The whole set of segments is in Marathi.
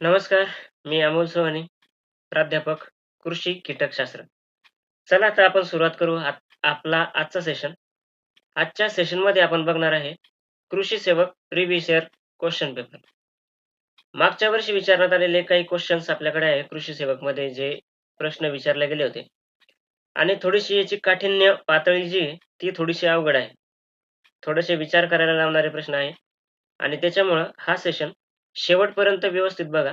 नमस्कार मी अमोल सोहानी प्राध्यापक कृषी कीटकशास्त्र. चला आता आपण सुरुवात करू आपला आजचा सेशन आजच्या सेशनमध्ये आपण बघणार आहे कृषी सेवक प्रिव्हियस इयर क्वेश्चन पेपर मागच्या वर्षी विचारण्यात आलेले काही क्वेश्चन्स आपल्याकडे आहे कृषी सेवकमध्ये जे प्रश्न विचारले गेले होते. आणि थोडीशी याची काठिण्य पातळी जी ती थोडीशी अवघड आहे. थोडेसे विचार करायला लावणारे प्रश्न आहे. आणि त्याच्यामुळं हा सेशन शेवटपर्यंत व्यवस्थित बघा.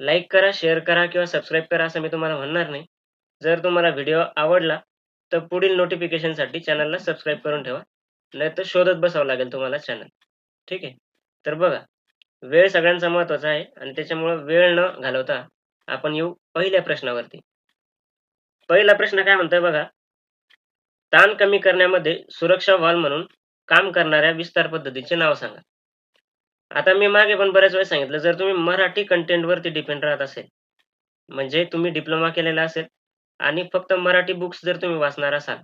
लाईक करा शेअर करा किंवा सबस्क्राईब करा असं मी तुम्हाला म्हणणार नाही. जर तुम्हाला व्हिडिओ आवडला तर पुढील नोटिफिकेशनसाठी चॅनलला सबस्क्राईब करून ठेवा. नाही तर शोधत बसावं लागेल तुम्हाला चॅनल ठीक आहे? तर बघा वेळ सगळ्यांचा महत्त्वाचा आहे आणि त्याच्यामुळं वेळ न घालवता आपण येऊ पहिल्या प्रश्नावरती. पहिला प्रश्न काय म्हणतोय बघा? ताण कमी करण्यामध्ये सुरक्षा व्हाल म्हणून काम करणाऱ्या विस्तार पद्धतीचे नाव सांगा. आता मी मागे पण बऱ्याच वेळेस सांगितलं जर तुम्ही मराठी कंटेंट वरती डिपेंड राहत असेल म्हणजे तुम्ही डिप्लोमा केलेला असेल आणि फक्त मराठी बुक्स जर तुम्ही वाचणार असाल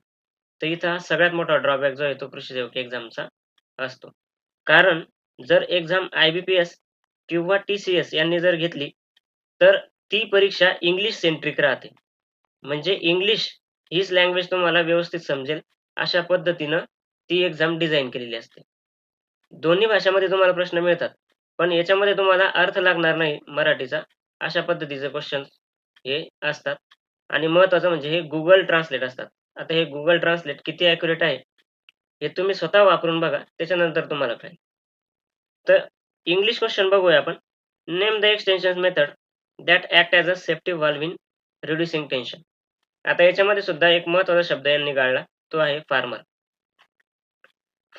तर इथं हा सगळ्यात मोठा ड्रॉबॅक जो आहे तो कृषी एक्झामचा असतो. कारण जर exam I B P S किंवा टी सी एस यांनी जर घेतली तर ती परीक्षा इंग्लिश सेंट्रिक राहते. म्हणजे इंग्लिश हीच लँग्वेज तुम्हाला व्यवस्थित समजेल अशा पद्धतीनं ती एक्झाम डिझाईन केलेली असते. दोन्ही भाषामध्ये तुम्हाला प्रश्न मिळतात. पण याच्यामध्ये तुम्हाला अर्थ लागणार नाही मराठीचा. अशा पद्धतीचे क्वेश्चन हे असतात. आणि महत्वाचं म्हणजे हे गुगल ट्रान्सलेट असतात. आता हे गुगल ट्रान्सलेट किती ॲक्युरेट आहे? हे तुम्ही स्वतः वापरून बघा. त्याच्यानंतर तुम्हाला काय तर इंग्लिश क्वेश्चन बघूया आपण. Name the extension method that act as a safety valve in reducing tension आता याच्यामध्ये सुद्धा एक महत्त्वाचा शब्द यांनी गाळला. तो आहे फार्मर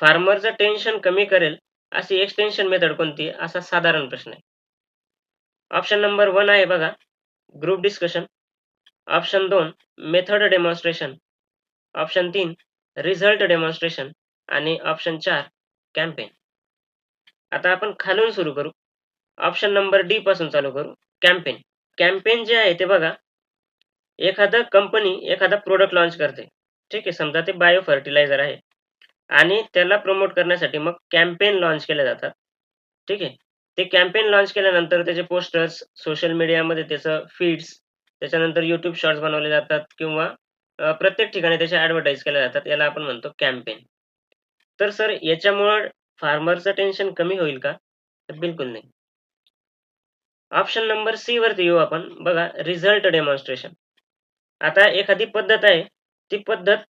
फार्मरचं टेन्शन कमी करेल अशी एक्सटेन्शन मेथड कोणती? असा साधारण प्रश्न आहे. ऑप्शन नंबर वन आहे बघा. ग्रुप डिस्कशन ऑप्शन दोन मेथड डेमॉन्स्ट्रेशन ऑप्शन तीन रिझल्ट डेमॉन्स्ट्रेशन आणि ऑप्शन चार कॅम्पेन आता आपण खालून सुरू करू. ऑप्शन नंबर डी पासून चालू करू. कॅम्पेन कॅम्पेन जे आहे ते बघा. एखादं कंपनी एखादा प्रोडक्ट लॉन्च करते. ठीक आहे समजा ते बायो फर्टिलायझर आहे. आणि त्याला प्रमोट करण्यासाठी मग कॅम्पेन लॉन्च केल्या जातात. ठीक आहे? ते कॅम्पेन लॉन्च केल्यानंतर त्याचे पोस्टर्स सोशल मीडियामध्ये त्याचं फीड्स त्याच्यानंतर युट्यूब शॉर्ट्स बनवले जातात किंवा प्रत्येक ठिकाणी त्याचे ॲडव्हर्टाईज केल्या जातात याला आपण म्हणतो कॅम्पेन तर सर याच्यामुळं फार्मरचं टेन्शन कमी होईल का? तर बिलकुल नाही. ऑप्शन नंबर सी वरती येऊ आपण. बघा रिझल्ट डेमॉन्स्ट्रेशन आता एखादी पद्धत आहे ती पद्धत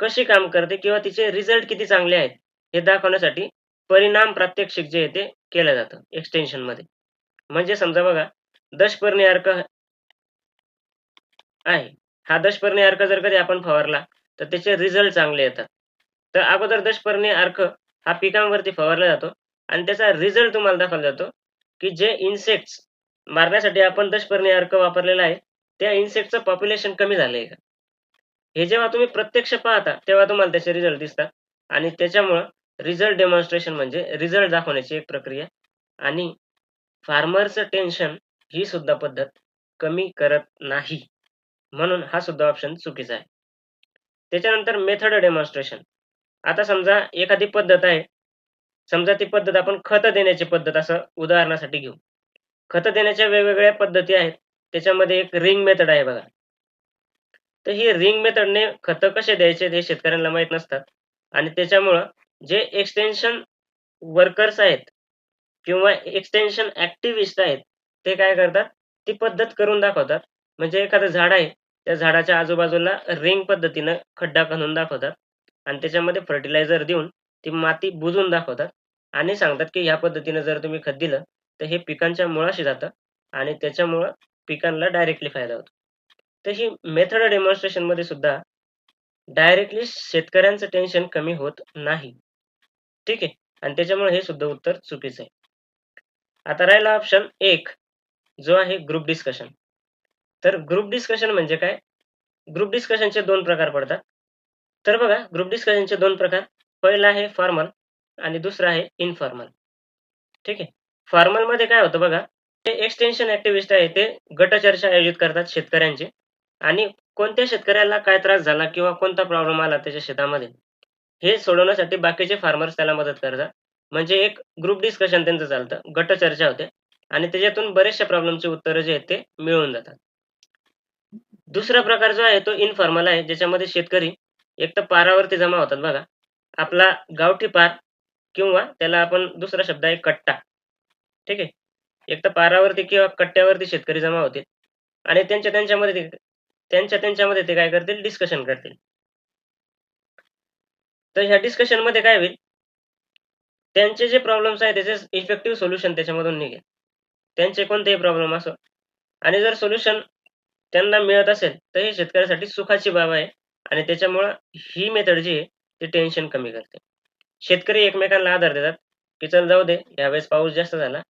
कशी काम करते किंवा तिचे रिझल्ट किती चांगले आहेत हे दाखवण्यासाठी परिणाम प्रात्यक्षिक जे आहे ते केलं जातं एक्सटेन्शनमध्ये. म्हणजे समजा बघा दशपर्णी अर्क आहे. हा दशपर्णी अर्क जर कधी आपण फवारला तर त्याचे रिझल्ट चांगले येतात. तर अगोदर दशपर्णी अर्क हा पिकांवरती फवारला जातो आणि त्याचा रिझल्ट तुम्हाला दाखवला जातो की जे इन्सेक्ट्स मारण्यासाठी आपण दशपर्णी अर्क वापरलेला आहे त्या इन्सेक्टचं पॉप्युलेशन कमी झालंय का? हे जेव्हा तुम्ही प्रत्यक्ष पाहता तेव्हा तुम्हाला त्याचे रिझल्ट दिसतात. आणि त्याच्यामुळं रिझल्ट डेमॉन्स्ट्रेशन म्हणजे रिझल्ट दाखवण्याची एक प्रक्रिया. आणि फार्मरचं टेन्शन ही सुद्धा पद्धत कमी करत नाही. म्हणून हा सुद्धा ऑप्शन चुकीचा आहे. त्याच्यानंतर मेथड डेमॉन्स्ट्रेशन आता समजा एखादी पद्धत आहे. समजा ती पद्धत आपण खत देण्याची पद्धत असं उदाहरणासाठी घेऊ. खत देण्याच्या वेगवेगळ्या पद्धती आहेत. त्याच्यामध्ये एक रिंग मेथड आहे बघा. तर ही रिंग मेथडने खतं कसे द्यायचे हे शेतकऱ्यांना माहीत नसतात. आणि त्याच्यामुळं जे एक्सटेन्शन वर्कर्स आहेत किंवा एक्सटेन्शन ऍक्टिव्हिस्ट आहेत ते काय करतात? ती पद्धत करून दाखवतात. म्हणजे एखादं झाड आहे त्या झाडाच्या आजूबाजूला रिंग पद्धतीनं खड्डा खणून दाखवतात. आणि त्याच्यामध्ये फर्टिलायझर देऊन ती माती बुजून दाखवतात. आणि सांगतात की ह्या पद्धतीनं जर तुम्ही खत दिलं तर हे पिकांच्या मुळाशी जातं आणि त्याच्यामुळं पिकांना डायरेक्टली फायदा होतो. तर ही मेथड डेमॉन्स्ट्रेशनमध्ये सुद्धा डायरेक्टली शेतकऱ्यांचं टेन्शन कमी होत नाही. ठीक आहे? आणि त्याच्यामुळे हे सुद्धा उत्तर चुकीचं आहे. आता राहिला ऑप्शन एक जो आहे ग्रुप डिस्कशन तर ग्रुप डिस्कशन म्हणजे काय? ग्रुप डिस्कशनचे दोन प्रकार पडतात. तर बघा ग्रुप डिस्कशनचे दोन प्रकार. पहिला आहे फॉर्मल आणि दुसरा आहे इनफॉर्मल ठीक आहे? फॉर्मलमध्ये काय होतं बघा ते एक्सटेन्शन ऍक्टिव्हिस्ट आहे ते गटचर्चा आयोजित करतात शेतकऱ्यांचे. आणि कोणत्या शेतकऱ्याला काय त्रास झाला किंवा कोणता प्रॉब्लेम आला त्याच्या शेतामध्ये हे सोडवण्यासाठी बाकीचे फार्मर्स त्याला मदत करतात म्हणजे एक ग्रुप डिस्कशन त्यांचं चालतं गटचर्चा होते आणि त्याच्यातून बरेचशा प्रॉब्लेमचे उत्तरं जे आहेत ते मिळून जातात. दुसरा प्रकार जो आहे तो इनफॉर्मल आहे ज्याच्यामध्ये शेतकरी एक तर पारावरती जमा होतात बघा. आपला गावठी पार किंवा त्याला आपण दुसरा शब्द आहे कट्टा. ठीक आहे. एक तर पारावरती किंवा कट्ट्यावरती शेतकरी जमा होतील आणि त्यांच्या त्यांच्यामध्ये त्यांच्या त्यांच्यामध्ये ते काय करतील डिस्कशन करतील. तर ह्या डिस्कशनमध्ये काय होईल त्यांचे जे प्रॉब्लेम्स आहेत त्याचे इफेक्टिव्ह सोल्युशन त्याच्यामधून निघेल. त्यांचे कोणतेही प्रॉब्लेम असो आणि जर सोल्युशन त्यांना मिळत असेल तर हे शेतकऱ्यासाठी सुखाची बाब आहे आणि त्याच्यामुळं ही मेथड जी आहे ती टेन्शन कमी करते. शेतकरी एकमेकांना आधार देतात, की चल जाऊ दे यावेळेस पाऊस जास्त झाला.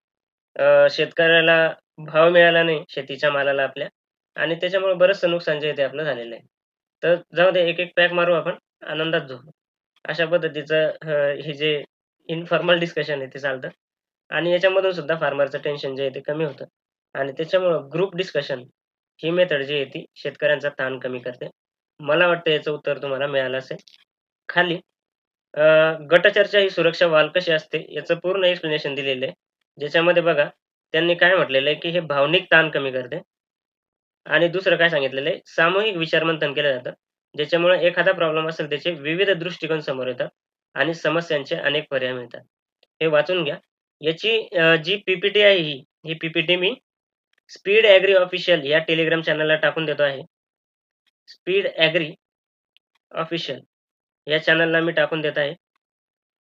शेतकऱ्याला भाव मिळाला नाही शेतीच्या मालाला आपल्या आणि त्याच्यामुळे बरचसं नुकसान जे आहे ते आपलं झालेलं आहे. तर जाऊ दे एक एक पॅक मारू आपण आनंदात झोपू. अशा पद्धतीचं हे जे इनफॉर्मल डिस्कशन आहे ते चालतं आणि याच्यामधून सुद्धा फार्मरचं टेन्शन जे आहे ते कमी होतं आणि त्याच्यामुळं ग्रुप डिस्कशन ही मेथड जी आहे ती शेतकऱ्यांचा ताण कमी करते. मला वाटतं याचं उत्तर तुम्हाला मिळालं असेल. खाली गटचर्चा ही सुरक्षा वाल कशी असते याचं पूर्ण एक्सप्लेनेशन दिलेलं आहे. ज्याच्यामध्ये बघा त्यांनी काय म्हटलेलं आहे, की हे भावनिक ताण कमी करते. आणि दुसरं काय सांगितलेलं आहे, सामूहिक विचारमंथन केलं जातं. ज्याच्यामुळे एखादा प्रॉब्लेम असेल त्याचे विविध दृष्टिकोन समोर येतात आणि समस्यांचे अनेक पर्याय मिळतात. हे वाचून घ्या. याची जी पीपीटी आहे ही, ही पीपीटी मी स्पीड ॲग्री ऑफिशियल या टेलिग्राम चॅनलला टाकून देतो आहे. स्पीड ॲग्री ऑफिशियल या चॅनलला मी टाकून देत आहे.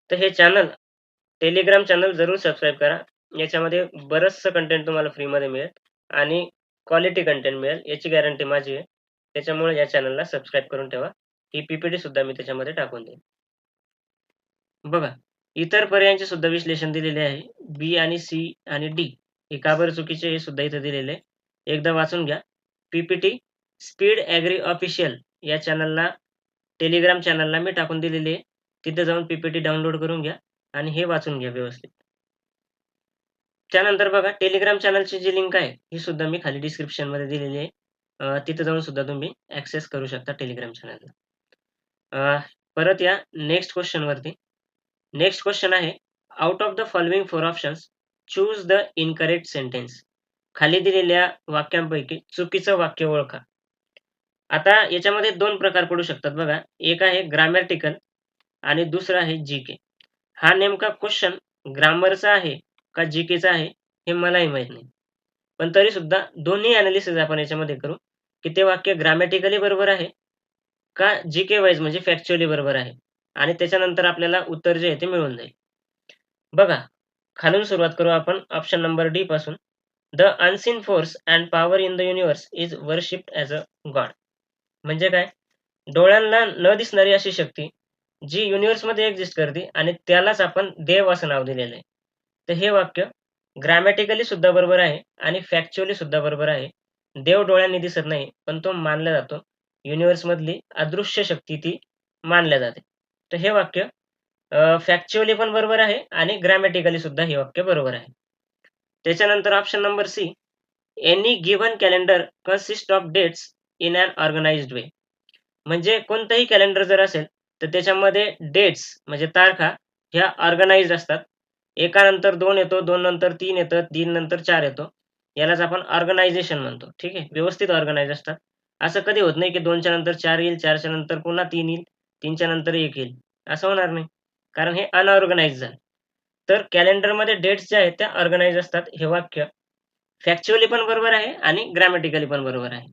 तर हे चॅनल टेलिग्राम चॅनल जरूर सबस्क्राईब करा. याच्यामध्ये बरंचसं कंटेंट तुम्हाला फ्रीमध्ये मिळेल आणि क्वालिटी कंटेंट मिळेल याची गॅरंटी माझी आहे. त्याच्यामुळे या चॅनलला सबस्क्राईब करून ठेवा. ही पीपीटी सुद्धा मी त्याच्यामध्ये टाकून देईन. बघा, इतर पर्यायांचे सुद्धा विश्लेषण दिलेले आहे. बी आणि सी आणि डी हे का बरं चुकीचे हे सुद्धा इथं दिलेले आहे. एकदा वाचून घ्या. पीपीटी स्पीड ॲग्री ऑफिशियल या चॅनलला टेलिग्राम चॅनलला मी टाकून दिलेली आहे. तिथे जाऊन पीपीटी डाउनलोड करून घ्या आणि हे वाचून घ्या व्यवस्थित. त्यानंतर बघा टेलिग्राम चॅनलची जी लिंक आहे, ही सुद्धा मी खाली डिस्क्रिप्शनमध्ये दिलेली आहे. तिथे जाऊन सुद्धा तुम्ही ऍक्सेस करू शकता टेलिग्राम चॅनलला. परत या नेक्स्ट क्वेश्चनवरती. नेक्स्ट क्वेश्चन आहे, out of the following four options choose the incorrect sentence. खाली दिलेल्या वाक्यांपैकी चुकीचं वाक्य ओळखा. आता याच्यामध्ये दोन प्रकार पडू शकतात बघा. एक आहे ग्रामॅटिकल आणि दुसरं आहे जी-के. हा नेमका क्वेश्चन ग्रामरचा आहे का जी-केचा आहे हे मलाही माहीत नाही. पण तरी सुद्धा दोन्ही अनालिसिस आपण याच्यामध्ये करू, की ते वाक्य ग्रामॅटिकली बरोबर आहे का जी-के वाईज म्हणजे फॅक्च्युअली बरोबर आहे आणि त्याच्यानंतर आपल्याला उत्तर जे आहे ते मिळून जाईल. बघा, खालून सुरुवात करू आपण ऑप्शन नंबर डी पासून. The unseen force and power in the universe is worshipped as a god. म्हणजे काय? डोळ्यांना न दिसणारी अशी शक्ती जी युनिव्हर्समध्ये एक्झिस्ट करते आणि त्यालाच आपण देव असं नाव दिलेलं आहे. तर हे वाक्य ग्रामॅटिकली सुद्धा बरोबर आहे आणि फॅक्च्युअली सुद्धा बरोबर आहे. देव डोळ्यांनी दिसत नाही, पण तो मानला जातो. युनिव्हर्समधली अदृश्य शक्ती ती मानल्या जाते. तर हे वाक्य फॅक्च्युअली पण बरोबर आहे आणि ग्रामॅटिकली सुद्धा हे वाक्य बरोबर आहे. त्याच्यानंतर option number C any given calendar consist of dates in an organized way. म्हणजे कोणतंही कॅलेंडर जर असेल तर त्याच्यामध्ये डेट्स म्हणजे तारखा ह्या ऑर्गनाइज्ड असतात. एकानंतर दोन येतो, दोन नंतर तीन येतं, तीन नंतर चार येतो. यालाच आपण ऑर्गनायझेशन म्हणतो. ठीक आहे. व्यवस्थित ऑर्गनाइज असतात. असं कधी होत नाही, की दोनच्या नंतर चार येईल, चारच्या नंतर पुन्हा तीन येईल, तीनच्या नंतर एक येईल. असं होणार नाही. कारण हे अनऑर्गनाइज्ड झालं. तर कॅलेंडरमध्ये डेट्स ज्या आहेत त्या ऑर्गनाइज असतात. हे वाक्य फॅक्च्युअली पण बरोबर आहे आणि ग्रॅमॅटिकली पण बरोबर आहे.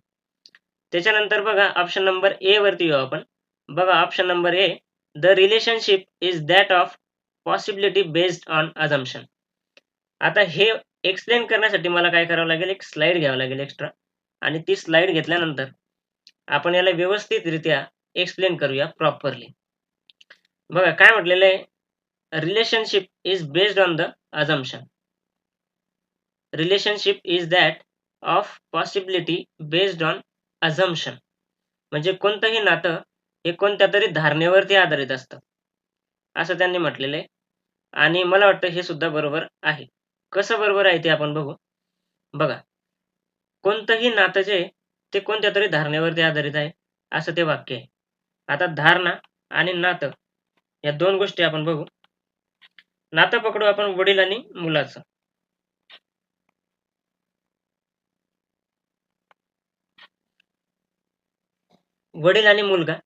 त्याच्यानंतर बघा ऑप्शन नंबर ए वरती येऊ आपण. बघा option number A the relationship is that of possibility based on assumption. आता हे एक्सप्लेन करण्यासाठी मला काय करावं लागेल, एक स्लाईड घ्यावं लागेल एक्स्ट्रा आणि ती स्लाईड घेतल्यानंतर आपण याला व्यवस्थितरित्या एक्सप्लेन करूया प्रॉपरली. बघा काय म्हटलेलं आहे, relationship is based on the assumption. Relationship is that of possibility based on assumption म्हणजे कोणतंही नातं हे कोणत्या तरी धारणेवरती आधारित असतं. असं त्यांनी म्हटलेलं आहे आणि मला वाटतं हे सुद्धा बरोबर आहे. कसं बरोबर आहे ते आपण बघू. बघा. कोणतंही नातं जे ते कोणत्या तरी धारणेवरती आधारित आहे असं ते वाक्य आहे. आता धारणा आणि नातं या दोन गोष्टी आपण बघू. नातं पकडू आपण वडील आणि मुलाचं. वडील आणि मुलगा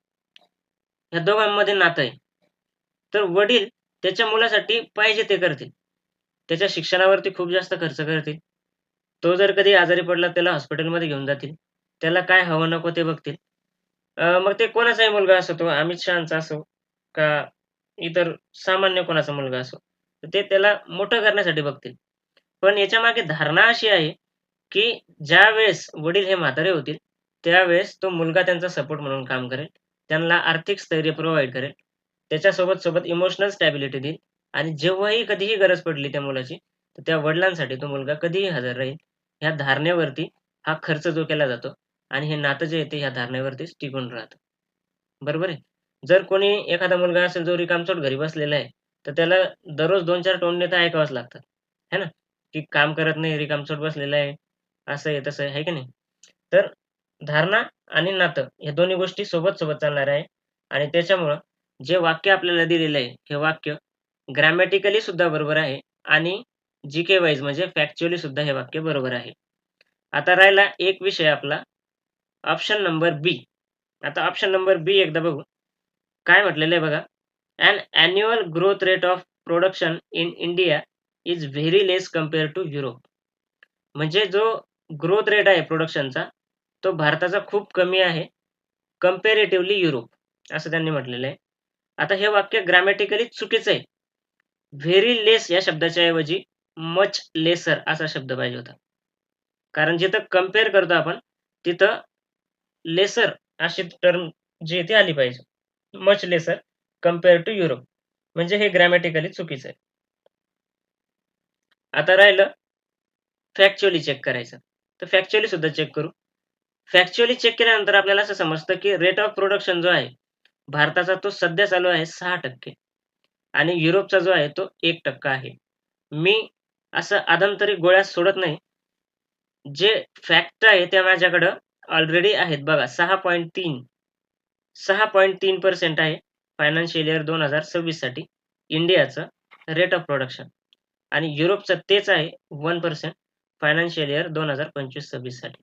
या दोघांमध्ये नातं आहे. तर वडील त्याच्या मुलासाठी पाहिजे ते करतील. त्याच्या शिक्षणावरती खूप जास्त खर्च करतील. तो जर कधी आजारी पडला त्याला हॉस्पिटलमध्ये घेऊन जातील. त्याला काय हवं नको ते बघतील. मग ते कोणाचाही मुलगा असो तो अमित शहाचा असो का इतर सामान्य कोणाचा मुलगा असो तर ते त्याला मोठं करण्यासाठी बघतील. पण याच्या मागे धारणा अशी आहे की ज्या वेळेस वडील हे म्हातारे होतील त्यावेळेस तो मुलगा त्यांचा सपोर्ट म्हणून काम करेल. त्यांना आर्थिक स्थैर्य प्रोव्हाइड करेल. त्याच्यासोबत सोबत इमोशनल स्टॅबिलिटी देईल. आणि जेव्हाही कधीही गरज पडली त्या मुलाची तर त्या वडिलांसाठी तो मुलगा कधीही हजर राहील. ह्या धारणेवरती हा खर्च जो केला जातो आणि हे नातं जे येते ह्या धारणेवरतीच टिकून राहतं. बरोबर आहे? जर कोणी एखादा मुलगा असेल जो रिकामचोट घरी बसलेला आहे तर त्याला दररोज दोन चार टोमणे तर ऐकावंच लागतात. है ना? की काम करत नाही रिकामचोट बसलेला आहे असं आहे तसं आहे की नाही? तर धारणा आणि नातं ह्या दोन्ही गोष्टी सोबत सोबत चालणार आहे आणि त्याच्यामुळं जे वाक्य आपल्याला दिलेलं आहे हे वाक्य ग्रॅमॅटिकली सुद्धा बरोबर आहे आणि जी के वाईज म्हणजे फॅक्च्युअली सुद्धा हे वाक्य बरोबर आहे. आता राहिला एक विषय आपला ऑप्शन नंबर बी आता ऑप्शन नंबर बी एकदा बघू. काय म्हटलेलं आहे बघा and annual growth rate of production in India is very less compare to Europe म्हणजे जो ग्रोथ रेट आहे प्रोडक्शनचा तो भारताचा खूप कमी आहे कम्पेरेटिव्हली युरोप असं त्यांनी म्हटलेलं आहे. आता हे वाक्य ग्रॅमॅटिकली चुकीचं आहे. व्हेरी लेस या शब्दाच्या ऐवजी मच लेसर असा शब्द पाहिजे होता. कारण जिथं कंपेअर करतो आपण तिथं लेसर अशी टर्म जी इथे आली पाहिजे. Much lesser compare to Europe म्हणजे हे ग्रॅमॅटिकली चुकीचं आहे. आता राहिलं फॅक्च्युअली चेक करायचं. तर फॅक्च्युअली सुद्धा चेक करू. फॅक्च्युअली चेक केल्यानंतर आपल्याला असं समजतं की रेट ऑफ प्रोडक्शन जो आहे भारताचा तो सध्या चालू आहे सहा टक्के. आणि युरोपचा जो आहे तो एक टक्का आहे. मी असं आदमतरी गोळ्या सोडत नाही. जे फॅक्ट आहे त्या माझ्याकडं ऑलरेडी आहेत. बघा सहा पॉईंट तीन सहा पॉईंट तीन पर्सेंट आहे फायनान्शियल इयर दोन हजार सव्वीससाठी इंडियाचं रेट ऑफ प्रोडक्शन आणि युरोपचं तेच आहे वन पर्सेंट फायनान्शियल इयर दोन हजार पंचवीस सव्वीससाठी.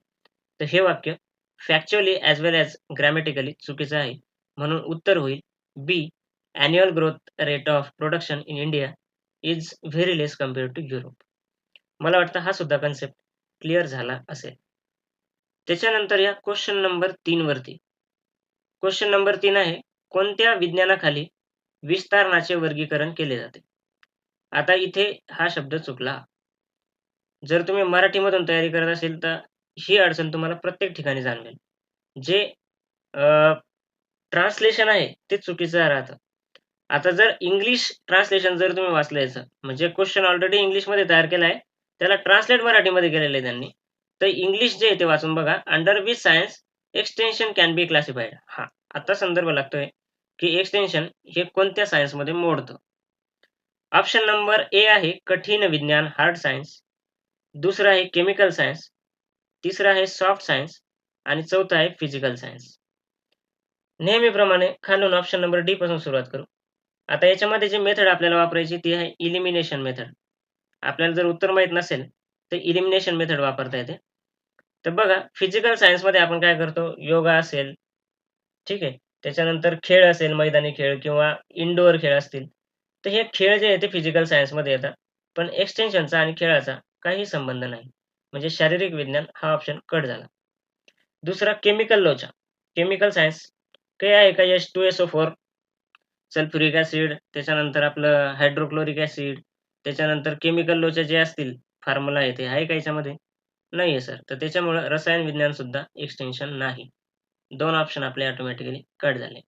तर हे वाक्य factually as well as grammatically चुकीचं आहे. म्हणून उत्तर होईल. B annual growth rate of production in India is very less compare to Europe मला वाटतं हा सुद्धा कन्सेप्ट क्लिअर झाला असेल. त्याच्यानंतर या क्वेश्चन नंबर तीन वरती. क्वेश्चन नंबर तीन आहे कोणत्या विज्ञानाखाली विस्तारणाचे वर्गीकरण केले जाते? आता इथे हा शब्द चुकला. जर तुम्ही मराठीमधून तयारी करत असेल तर ही अडचण तुम्हाला प्रत्येक ठिकाणी जाणवेल. जे ट्रान्सलेशन आहे ते चुकीचं राहतं. आता जर इंग्लिश ट्रान्सलेशन जर तुम्ही वाचलं याचं म्हणजे क्वेश्चन ऑलरेडी इंग्लिशमध्ये तयार केला आहे त्याला ट्रान्सलेट मराठीमध्ये केलेलं आहे त्यांनी. तर इंग्लिश जे आहे ते वाचून बघा under which science extension can be classified हा आता संदर्भ लागतोय की एक्सटेन्शन हे कोणत्या सायन्समध्ये मोडतं. ऑप्शन नंबर ए आहे कठीण विज्ञान हार्ड सायन्स दुसरं आहे केमिकल सायन्स तिसरं आहे सॉफ्ट सायन्स आणि चौथं आहे फिजिकल सायन्स नेहमीप्रमाणे खालून ऑप्शन नंबर डी पासून सुरुवात करू. आता याच्यामध्ये जी मेथड आपल्याला वापरायची ती आहे इलिमिनेशन मेथड आपल्याला जर उत्तर माहीत नसेल तर इलिमिनेशन मेथड वापरता येते. तर बघा फिजिकल सायन्समध्ये आपण काय करतो? योगा असेल ठीक आहे. त्याच्यानंतर खेळ असेल मैदानी खेळ किंवा इनडोअर खेळ असतील. तर हे खेळ जे आहे ते फिजिकल सायन्समध्ये येतात. पण एक्सटेन्शनचा आणि खेळाचा काही संबंध नाही. म्हणजे शारीरिक विज्ञान हा ऑप्शन कट झाला. दुसरा केमिकल लोचा केमिकल सायन्स काही आहे का S two S O four sulphuric acid त्याच्यानंतर आपलं हायड्रोक्लोरिक ऍसिड त्याच्यानंतर केमिकल लोचे जे असतील फॉर्म्युला आहे ते आहे का याच्यामध्ये? नाही आहे सर. तर त्याच्यामुळं रसायन विज्ञान सुद्धा एक्सटेन्शन नाही. दोन ऑप्शन आपले ऑटोमॅटिकली कट झाले.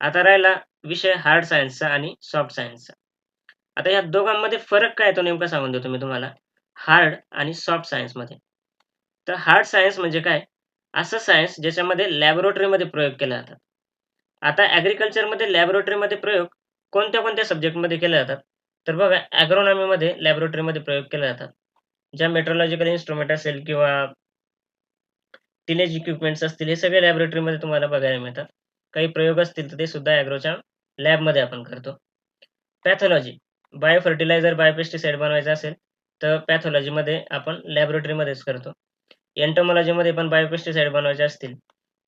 आता राहिला विषय हार्ड सायन्सचा आणि सॉफ्ट सायन्सचा आता या दोघांमध्ये फरक काय तो नेमका सांगून देतो मी तुम्हाला. हार्ड आणि सॉफ्ट सायन्समध्ये तर हार्ड सायन्स म्हणजे काय? असं सायन्स ज्याच्यामध्ये लॅबोरेटरीमध्ये प्रयोग केले जातात. आता ॲग्रिकल्चरमध्ये लॅबोरेटरीमध्ये प्रयोग कोणत्या कोणत्या सब्जेक्टमध्ये केले जातात? तर बघा ॲग्रोनॉमीमध्ये लॅबोरेटरीमध्ये प्रयोग केले जातात. ज्या मेट्रोलॉजिकल इन्स्ट्रुमेंट असेल किंवा टिनेज इक्विपमेंट्स असतील हे सगळे लॅबोरेटरीमध्ये तुम्हाला बघायला मिळतात. काही प्रयोग असतील तर ते सुद्धा ॲग्रोच्या लॅबमध्ये आपण करतो. पॅथॉलॉजी बायो फर्टिलायझर बायोपेस्टिसाईड बनवायचं असेल तर पॅथॉलॉजीमध्ये आपण लॅबोरेटरीमध्येच करतो. एंटोमॉलॉजीमध्ये पण बायोपेस्टिसाईड बनवायचे असतील.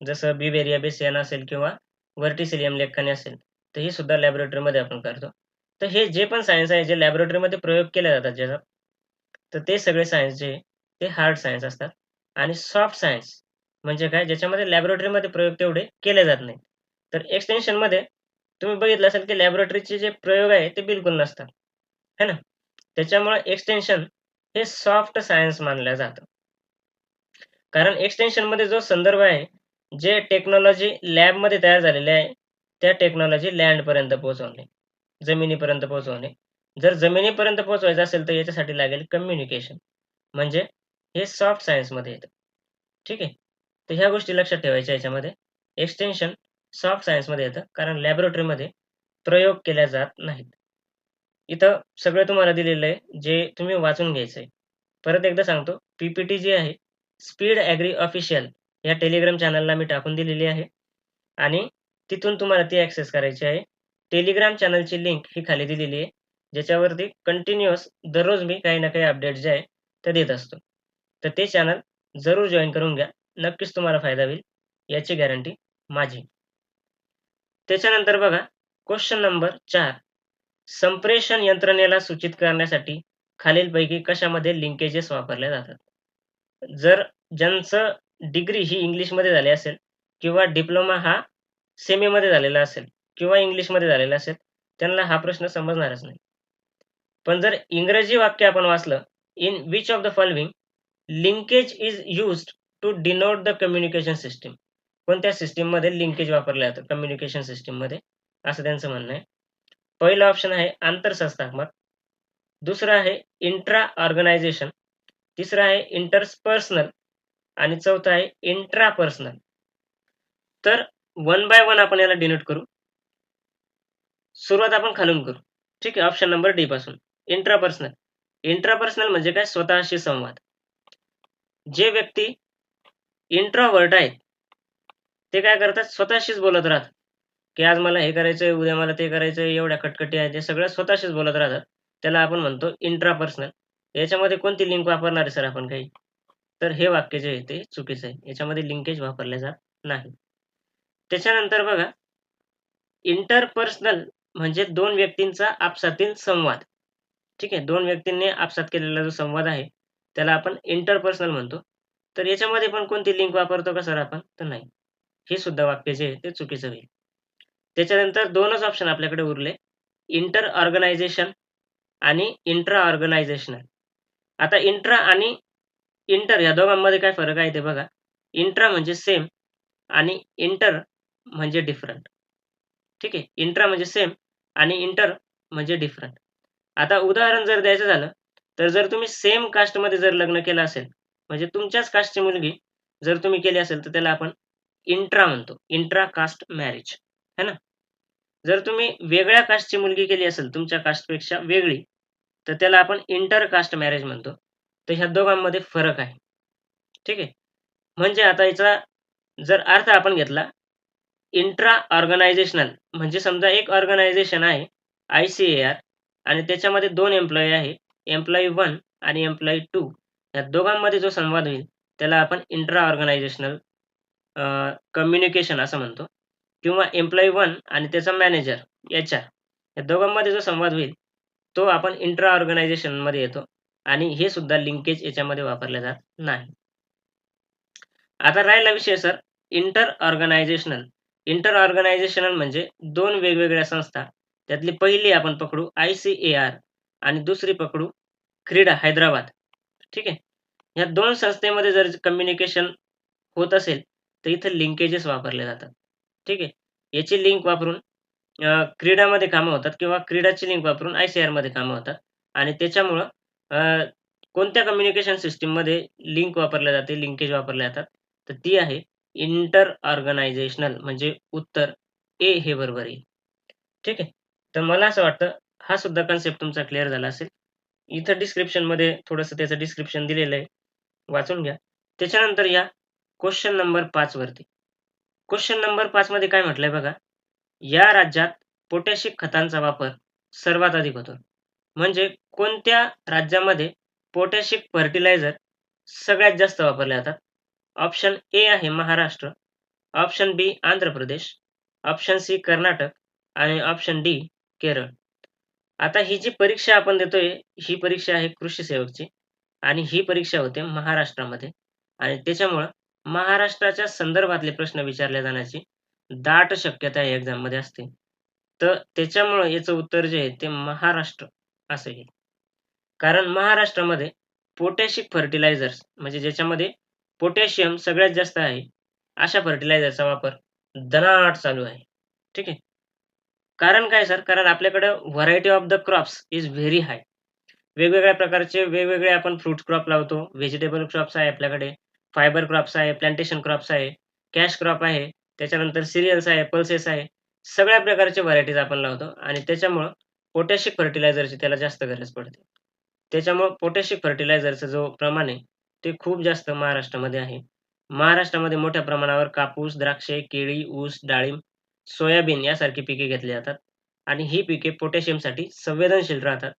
जसं बिबेरिया बेसियाना असेल किंवा व्हर्टिसिलियम लेक्कानी असेल तर हे सुद्धा लॅबोरेटरीमध्ये आपण करतो. तर हे जे पण सायन्स आहे जे लॅबोरेटरीमध्ये प्रयोग केले जातात ज्याचा तर ते सगळे सायन्स जे ते हार्ड सायन्स असतात. आणि सॉफ्ट सायन्स म्हणजे काय? ज्याच्यामध्ये लॅबोरेटरीमध्ये प्रयोग तेवढे केले जात नाही तर एक्सटेन्शनमध्ये तुम्ही बघितलं असेल की लॅबोरेटरीचे जे प्रयोग आहे ते बिलकुल नसतात. है ना? त्याच्यामुळे एक्सटेन्शन हे सॉफ्ट सायन्स मानलं जातं. कारण एक्सटेन्शनमध्ये जो संदर्भ आहे जे टेक्नॉलॉजी लॅबमध्ये तयार झालेले आहे त्या टेक्नॉलॉजी लँडपर्यंत पोहोचवणे जमिनीपर्यंत पोहोचवणे. जर जमिनीपर्यंत पोहोचवायचं असेल तर याच्यासाठी लागेल कम्युनिकेशन म्हणजे हे सॉफ्ट सायन्समध्ये येतं. ठीक आहे? तर ह्या गोष्टी लक्षात ठेवायच्या याच्यामध्ये. एक्सटेन्शन सॉफ्ट सायन्समध्ये येतं कारण लॅबोरेटरीमध्ये प्रयोग केल्या जात नाहीत. इथं सगळं तुम्हाला दिलेलं आहे जे तुम्ही वाचून घ्यायचं आहे परत एकदा सांगतो पीपीटी जी आहे. स्पीड ॲग्री ऑफिशियल या टेलिग्राम चॅनलला मी टाकून दिलेली आहे. आणि तिथून तुम्हाला ती ॲक्सेस करायची आहे. टेलिग्राम चॅनलची लिंक ही खाली दिलेली आहे. ज्याच्यावरती कंटिन्युअस दररोज मी काही ना काही अपडेट जे आहे ते देत असतो. तर ते चॅनल जरूर जॉईन करून घ्या. नक्कीच तुम्हाला फायदा होईल. याची गॅरंटी माझी. त्याच्यानंतर बघा क्वेश्चन नंबर चार. संप्रेषण यंत्रणेला सूचित करण्यासाठी खालीलपैकी कशामध्ये लिंकेजेस वापरल्या जातात? जर ज्यांचं डिग्री ही इंग्लिशमध्ये झाली असेल किंवा डिप्लोमा हा सेमीमध्ये झालेला असेल किंवा इंग्लिशमध्ये झालेला असेल त्यांना हा प्रश्न समजणारच नाही. पण जर इंग्रजी वाक्य आपण वाचलं in which of the following linkage is used to denote the communication system कोणत्या सिस्टीममध्ये लिंकेज वापरलं जातं कम्युनिकेशन सिस्टीममध्ये असं त्यांचं म्हणणं आहे. पहिलं ऑप्शन आहे आंतरसंस्थात्मक. दुसरं आहे इंट्रा ऑर्गनायझेशन तिसरं आहे इंटरपर्सनल आणि चौथं आहे इंट्रापर्सनल तर वन बाय वन आपण याला डिनोट करू. सुरुवात आपण खालून करू. ठीक आहे ऑप्शन नंबर डी पासून. इंट्रापर्सनल इंट्रापर्सनल म्हणजे काय? स्वतःशी संवाद. जे व्यक्ती इंट्रावर्ट आहेत ते काय करतात? स्वतःशीच बोलत राहतात. की आज मला हे करायचंय उद्या मला ते करायचंय एवढ्या कटकटी आहेत ते सगळं स्वतःशीच बोलत राहतात. त्याला आपण म्हणतो इंट्रापर्सनल याच्यामध्ये कोणती लिंक वापरणार आहे सर आपण काही? तर हे वाक्य जे आहे ते चुकीचं आहे. याच्यामध्ये लिंकेज वापरले जात नाही. त्याच्यानंतर बघा इंटरपर्सनल म्हणजे दोन व्यक्तींचा आपसातील संवाद. ठीक आहे? दोन व्यक्तींनी आपसात केलेला जो संवाद आहे त्याला आपण इंटरपर्सनल म्हणतो. तर याच्यामध्ये पण कोणती लिंक वापरतो का सर आपण? तर नाही. हे सुद्धा वाक्य जे आहे ते चुकीचं होईल. त्याच्यानंतर दोनच ऑप्शन आपल्याकडे उरले. इंटर ऑर्गनायझेशन आणि इंट्रा ऑर्गनायझेशनल आता इंट्रा आणि इंटर या दोघांमध्ये काय फरक आहे ते बघा. इंट्रा म्हणजे सेम आणि इंटर म्हणजे डिफरंट ठीक आहे? इंट्रा म्हणजे सेम आणि इंटर म्हणजे डिफरंट आता उदाहरण जर द्यायचं झालं तर जर तुम्ही सेम कास्टमध्ये जर लग्न केलं असेल म्हणजे तुमच्याच कास्टची मुलगी जर तुम्ही केली असेल तर त्याला आपण इंट्रा म्हणतो. इंट्रा कास्ट मॅरेज है ना? जर तुम्ही वेगळ्या कास्टची मुलगी केली असेल तुमच्या कास्टपेक्षा वेगळी तर त्याला आपण इंटर कास्ट मॅरेज म्हणतो. तर ह्या दोघांमध्ये फरक आहे. ठीक आहे? म्हणजे आता याचा जर अर्थ आपण घेतला इंट्रा ऑर्गनायझेशनल म्हणजे समजा एक ऑर्गनायझेशन आहे आय सी ए आर आणि त्याच्यामध्ये दोन एम्प्लॉई आहे एम्प्लॉई वन आणि एम्प्लॉई टू या दोघांमध्ये जो संवाद होईल त्याला आपण इंट्रा ऑर्गनायझेशनल कम्युनिकेशन असं म्हणतो. किंवा एम्प्लॉई वन आणि त्याचा मॅनेजर याच्या. या दोघांमध्ये जो संवाद होईल तो आपण इंट्रा ऑर्गनायझेशनमध्ये येतो. आणि हे सुद्धा लिंकेज याच्यामध्ये वापरले जात नाही. आता राहिला विषय sir inter organizational inter organizational म्हणजे दोन वेगवेगळ्या संस्था. त्यातली पहिली आपण पकडू आय सी ए आर आणि दुसरी पकडू क्रीडा हैदराबाद. ठीक आहे? या दोन संस्थेमध्ये जर कम्युनिकेशन होत असेल तर इथं लिंकेजेस वापरले जातात. ठीक आहे? याची लिंक वापरून क्रीडामध्ये कामं होतात किंवा क्रीडाची लिंक वापरून आय सी आरमध्ये कामं होतात. आणि त्याच्यामुळं कोणत्या कम्युनिकेशन सिस्टीममध्ये लिंक वापरल्या जाते लिंकेज वापरल्या जातात? तर ती आहे इंटर ऑर्गनायझेशनल म्हणजे उत्तर ए हे बरोबर येईल ठीक आहे? तर मला असं वाटतं हा सुद्धा कन्सेप्ट तुमचा क्लिअर झाला असेल. इथं डिस्क्रिप्शनमध्ये थोडंसं त्याचं डिस्क्रिप्शन दिलेलं आहे. वाचून घ्या. त्याच्यानंतर या क्वेश्चन नंबर पाच वरती. क्वेश्चन नंबर पाच मध्ये काय म्हटलंय बघा? या राज्यात पोटॅशिक खतांचा वापर सर्वात अधिक होतो. म्हणजे कोणत्या राज्यामध्ये पोटॅशिक फर्टिलायझर सगळ्यात जास्त वापरले जातात? ऑप्शन ए आहे Maharashtra option B Andhra Pradesh option C Karnataka आणि ऑप्शन डी केरळ. आता ही जी परीक्षा आपण देतोय ही परीक्षा आहे कृषी सेवकची आणि ही परीक्षा होते महाराष्ट्रामध्ये. आणि त्याच्यामुळं महाराष्ट्राच्या संदर्भातले प्रश्न विचारले जाण्याची दाट शक्यता या एक्झाममध्ये असते. तर त्याच्यामुळं याचं उत्तर जे आहे ते महाराष्ट्र. असं येईल कारण महाराष्ट्रामध्ये पोटॅशिक फर्टिलायझर्स म्हणजे ज्याच्यामध्ये पोटॅशियम सगळ्यात जास्त आहे अशा फर्टिलायझरचा वापर दनाट चालू आहे. ठीक आहे? कारण काय सर? कारण आपल्याकडे variety of the crops is very high वेगवेगळ्या प्रकारचे वेगवेगळे आपण फ्रूट क्रॉप लावतो व्हेजिटेबल क्रॉप्स आहे आपल्याकडे फायबर क्रॉप्स आहे प्लांटेशन क्रॉप्स आहे कॅश क्रॉप आहे त्याच्यानंतर सिरियल्स आहे पल्सेस आहे सगळ्या प्रकारचे व्हरायटीज आपण लावतो आणि त्याच्यामुळं पोटॅशिक फर्टिलायझरची त्याला जास्त गरज पडते. त्याच्यामुळं पोटॅशिक फर्टिलायझरचा जो प्रमाण आहे ते खूप जास्त महाराष्ट्रामध्ये आहे. महाराष्ट्रामध्ये मोठ्या प्रमाणावर कापूस द्राक्षे केळी ऊस डाळिंब सोयाबीन यासारखी पिके घेतली जातात. आणि ही पिके पोटॅशियमसाठी संवेदनशील राहतात.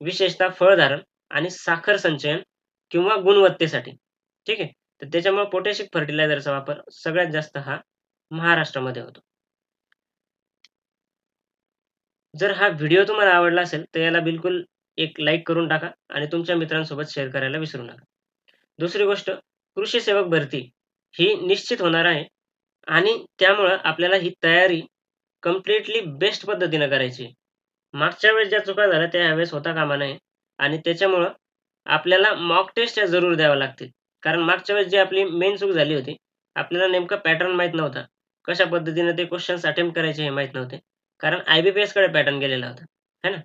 विशेषतः फळधारण आणि साखर संचयन किंवा गुणवत्तेसाठी. ठीक आहे? तर त्याच्यामुळे पोटॅशिक फर्टिलायझरचा वापर सगळ्यात जास्त हा महाराष्ट्रामध्ये होतो. जर हा व्हिडिओ तुम्हाला आवडला असेल तर याला बिलकुल एक लाईक करून टाका आणि तुमच्या मित्रांसोबत शेअर करायला विसरू नका. दुसरी गोष्ट कृषी सेवक भरती ही निश्चित होणार आहे आणि त्यामुळं आपल्याला ही तयारी कम्प्लिटली बेस्ट पद्धतीनं करायची मागच्या वेळेस ज्या चुका झाल्या त्या ह्यावेळेस होता कामा नये आणि त्याच्यामुळं आपल्याला मॉक टेस्ट या जरूर द्याव्या लागतील. कारण मागच्या वेळेस जी आपली मेन चूक झाली होती आपल्याला नेमका पॅटर्न माहीत नव्हता. कशा पद्धतीने ते क्वेश्चन्स अटेम्प्ट करायचे हे माहीत नव्हते. कारण आयबीपीएसकडे पॅटर्न गेलेला होता. है ना?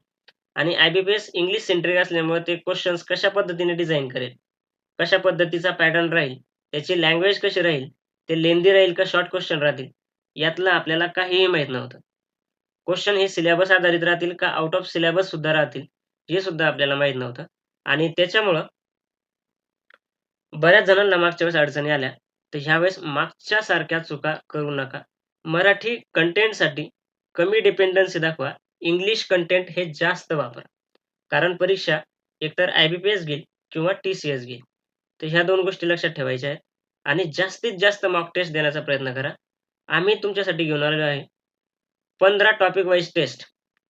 आणि आयबीपीएस इंग्लिश सेंट्रिक असल्यामुळे ते क्वेश्चन्स कशा पद्धतीने डिझाईन करेल? कशा पद्धतीचा पॅटर्न राहील? त्याची लँग्वेज कशी राहील? ते लेंदी राहील का शॉर्ट क्वेश्चन राहतील? यातलं आपल्याला काहीही माहीत नव्हतं. क्वेश्चन हे सिलेबस आधारित राहतील का आउट ऑफ सिलेबस सुद्धा राहतील हे सुद्धा आपल्याला माहीत नव्हतं. आणि त्याच्यामुळं बऱ्याच जणांना मागच्या वेळेस अडचणी आल्या. तर ह्यावेळेस मागच्या सारख्या चुका करू नका. मराठी कंटेंटसाठी कमी डिपेंडन्सी दाखवा. इंग्लिश कंटेंट हे जास्त वापरा. कारण परीक्षा एकतर आय बी पी एस घेईल किंवा टी सी एस घेईल. तर ह्या दोन गोष्टी लक्षात ठेवायच्या आहेत. आणि जास्तीत जास्त मॉक टेस्ट देण्याचा प्रयत्न करा. आम्ही तुमच्यासाठी घेऊन आलेलो आहे. पंधरा टॉपिक वाईज टेस्ट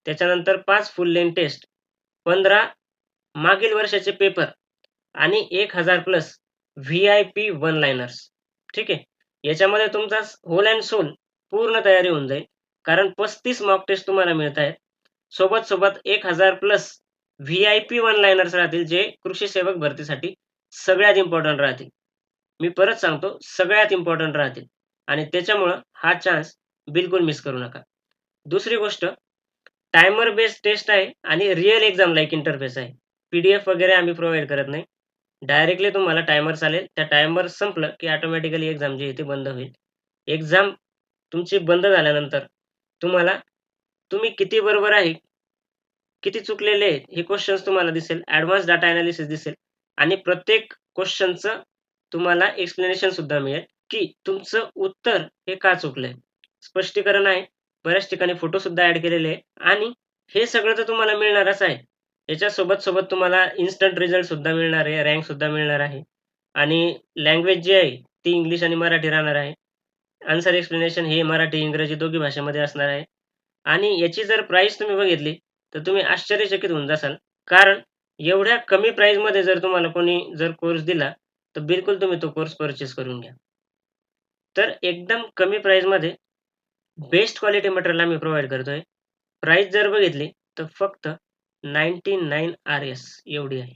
त्याच्यानंतर पाच फुल लेन टेस्ट पंधरा मागील वर्षाचे पेपर आणि एक हजार plus V I P one liners ठीक आहे? याच्यामध्ये तुमचा होल अँड सोल पूर्ण तयारी होऊन जाईल. कारण पस्तीस मॉक टेस्ट तुम्हाला मिळत आहेत. सोबत सोबत एक हजार plus V I P one liners राहतील जे कृषी सेवक भरतीसाठी सगळ्यात इम्पॉर्टंट राहतील. मी परत सांगतो सगळ्यात इम्पॉर्टंट राहतील. आणि त्याच्यामुळं हा चान्स बिलकुल मिस करू नका. दुसरी गोष्ट टायमर बेस्ड टेस्ट आहे आणि रिअल एक्झाम लाईक इंटरफेस आहे. पी डी एफ वगैरे आम्ही प्रोव्हाइड करत नाही. डायरेक्टली तुम्हाला टायमर चालेल. त्या टायमर संपलं की ऑटोमॅटिकली एक्झाम जी आहे ती बंद होईल. एक्झाम तुमची बंद झाल्यानंतर तुम्हाला तुम्ही किती बरोबर आहे किती चुकलेले आहेत हे क्वेश्चन्स तुम्हाला दिसेल ऍडव्हान्स डाटा अनालिसिस दिसेल. आणि प्रत्येक क्वेश्चनचं तुम्हाला एक्सप्लेनेशन सुद्धा मिळेल की तुमचं उत्तर हे का चुकलंय. स्पष्टीकरण आहे बऱ्याच ठिकाणी फोटो सुद्धा ऍड केलेले आहे आणि हे सगळं तर तुम्हाला मिळणारच आहे. याच्या सोबत सोबत तुम्हाला इन्स्टंट रिझल्ट सुद्धा मिळणार आहे रँक सुद्धा मिळणार आहे. आणि लँग्वेज जी आहे ती इंग्लिश आणि मराठी राहणार आहे. आन्सर एक्सप्लेनेशन हे मराठी इंग्रजी दोघी भाषेमध्ये असणार आहे. आणि याची जर प्राइस तुम्ही बघितली तर तुम्ही आश्चर्यचकित होऊन जासाल. कारण एवढ्या कमी प्राइसमध्ये जर तुम्हाला कोणी जर कोर्स दिला तर बिलकुल तुम्ही तो कोर्स परचेस करून घ्या. तर एकदम कमी प्राइसमध्ये बेस्ट क्वालिटी मटेरियल आम्ही प्रोव्हाइड करतोय. प्राइस जर बघितली तर फक्त नाईन्टी नाईन आर एस एवढी आहे.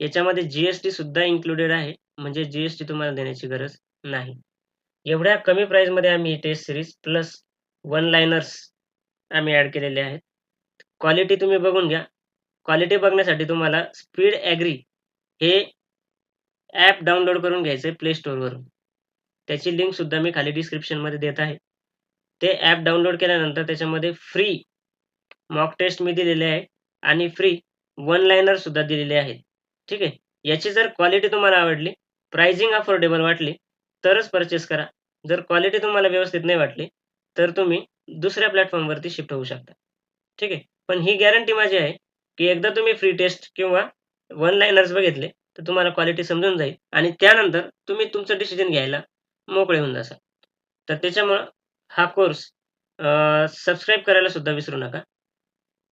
याच्यामध्ये जीएसटी सुद्धा इन्क्लुडेड आहे. म्हणजे जीएसटी तुम्हाला देण्याची गरज नाही. एवढ्या कमी प्राईजमध्ये आम्ही test series plus one liners आम्ही ॲड केलेले आहेत. क्वालिटी तुम्ही बघून घ्या. क्वालिटी बघण्यासाठी तुम्हाला स्पीड ॲग्री हे ॲप डाउनलोड करून घ्यायचं आहे प्ले स्टोरवरून त्याची लिंकसुद्धा मी खाली डिस्क्रिप्शनमध्ये देत आहे. ते ॲप डाउनलोड केल्यानंतर त्याच्यामध्ये फ्री मॉक टेस्ट मी दिलेले आहे आणि फ्री वन लायनरसुद्धा दिलेले आहेत. ठीक आहे? याची जर क्वालिटी तुम्हाला आवडली प्राइजिंग अफोर्डेबल वाटली तरच परचेस करा जर क्वालिटी तुम्हाला व्यवस्थित नाही वाटली तर तुम्ही दुसऱ्या प्लॅटफॉर्मवरती शिफ्ट होऊ शकता ठीक आहे पण ही गॅरंटी माझी आहे की एकदा तुम्ही फ्री टेस्ट किंवा वन लाईनर्स बघितले तर तुम्हाला क्वालिटी समजून जाईल आणि त्यानंतर तुम्ही तुमचं डिसिजन घ्यायला मोकळे होऊन जासाल तर त्याच्यामुळं हा कोर्स सबस्क्राईब करायला सुद्धा विसरू नका.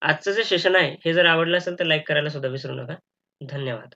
आजचं जे सेशन आहे हे जर आवडलं असेल तर लाईक करायला सुद्धा विसरू नका. धन्यवाद.